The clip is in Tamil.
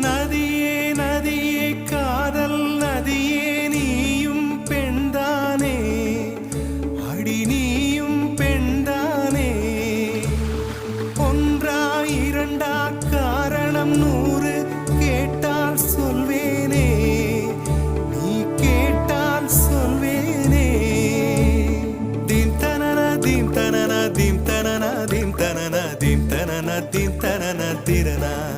நதியே நதியே காதல் நதியே நீயும் பெண்தானே. அடி நீயும் பெண்தானே. ஒன்றா இரண்டா காரணம் நூறு கேட்டால் சொல்வேனே. நீ கேட்டால் சொல்வேனே. தீம் தனன தீம் தனன தீம் தனன தீம் தனன தீம் தனன தீம் தனன திரனா